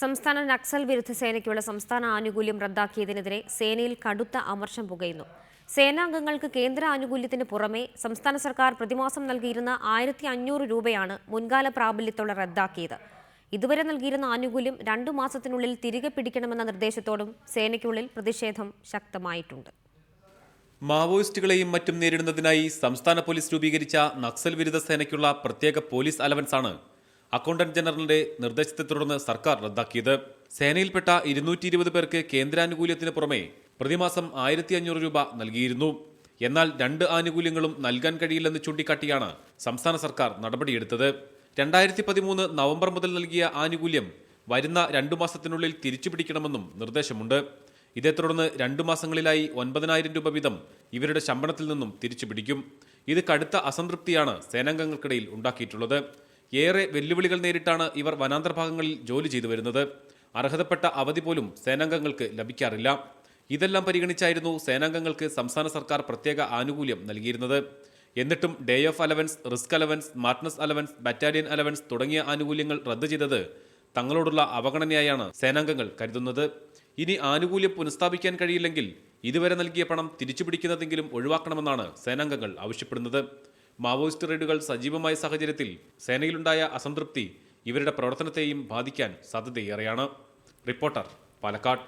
സംസ്ഥാന നക്സൽ വിരുദ്ധ സേനയ്ക്കുള്ള സംസ്ഥാന ആനുകൂല്യം റദ്ദാക്കിയതിനെതിരെ സേനയിൽ കടുത്ത അമർഷം പുകയുന്നു. സേനാംഗങ്ങൾക്ക് കേന്ദ്ര ആനുകൂല്യത്തിന് പുറമെ സംസ്ഥാന സർക്കാർ പ്രതിമാസം നൽകിയിരുന്ന ആയിരത്തി അഞ്ഞൂറ് രൂപയാണ് മുൻകാല പ്രാബല്യത്തോടെ റദ്ദാക്കിയത്. ഇതുവരെ നൽകിയിരുന്ന ആനുകൂല്യം രണ്ടു മാസത്തിനുള്ളിൽ തിരികെ പിടിക്കണമെന്ന നിർദ്ദേശത്തോടും സേനയ്ക്കുള്ളിൽ പ്രതിഷേധം ശക്തമായിട്ടുണ്ട്. മാവോയിസ്റ്റുകളെയും മറ്റും നേരിടുന്നതിനായി സംസ്ഥാന പോലീസ് രൂപീകരിച്ച നക്സൽ വിരുദ്ധ സേനയ്ക്കുള്ള പ്രത്യേക പോലീസ് അലവൻസാണ് അക്കൗണ്ടന്റ് ജനറലിന്റെ നിർദ്ദേശത്തെ തുടർന്ന് സർക്കാർ റദ്ദാക്കിയത്. സേനയിൽപ്പെട്ട ഇരുന്നൂറ്റി ഇരുപത് പേർക്ക് കേന്ദ്രാനുകൂല്യത്തിന് പുറമെ പ്രതിമാസം ആയിരത്തി അഞ്ഞൂറ് രൂപ നൽകിയിരുന്നു. എന്നാൽ രണ്ട് ആനുകൂല്യങ്ങളും നൽകാൻ കഴിയില്ലെന്ന് ചൂണ്ടിക്കാട്ടിയാണ് സംസ്ഥാന സർക്കാർ നടപടിയെടുത്തത്. രണ്ടായിരത്തി പതിമൂന്ന് നവംബർ മുതൽ നൽകിയ ആനുകൂല്യം വരുന്ന രണ്ടു മാസത്തിനുള്ളിൽ തിരിച്ചു പിടിക്കണമെന്നും നിർദ്ദേശമുണ്ട്. ഇതേ തുടർന്ന് രണ്ടു മാസങ്ങളിലായി ഒൻപതിനായിരം രൂപ വീതം ഇവരുടെ ശമ്പളത്തിൽ നിന്നും തിരിച്ചു പിടിക്കും ഇത് കടുത്ത അസംതൃപ്തിയാണ് സേനാംഗങ്ങൾക്കിടയിൽ ഉണ്ടാക്കിയിട്ടുള്ളത്. ഏറെ വെല്ലുവിളികൾ നേരിട്ടാണ് ഇവർ വനാന്തർ ഭാഗങ്ങളിൽ ജോലി ചെയ്തു വരുന്നത്. അർഹതപ്പെട്ട അവധി പോലും സേനാംഗങ്ങൾക്ക് ലഭിക്കാറില്ല. ഇതെല്ലാം പരിഗണിച്ചായിരുന്നു സേനാംഗങ്ങൾക്ക് സംസ്ഥാന സർക്കാർ പ്രത്യേക ആനുകൂല്യം നൽകിയിരുന്നത്. എന്നിട്ടും day off allowance risk allowance smartness allowance battalion allowance തുടങ്ങിയ ആനുകൂല്യങ്ങൾ റദ്ദു ചെയ്തത് തങ്ങളോടുള്ള അവഗണനയായാണ് സേനാംഗങ്ങൾ കരുതുന്നത്. ഇനി ആനുകൂല്യം പുനഃസ്ഥാപിക്കാൻ കഴിയില്ലെങ്കിൽ ഇതുവരെ നൽകിയ പണം തിരിച്ചുപിടിക്കുന്നതെങ്കിലും ഒഴിവാക്കണമെന്നാണ് സേനാംഗങ്ങൾ ആവശ്യപ്പെടുന്നത്. മാവോയിസ്റ്റ് റെയ്ഡുകൾ സജീവമായ സാഹചര്യത്തിൽ സേനയിലുണ്ടായ അസംതൃപ്തി ഇവരുടെ പ്രവർത്തനത്തെയും ബാധിക്കാൻ സാധ്യതയേറെയാണ്. റിപ്പോർട്ടർ പാലക്കാട്.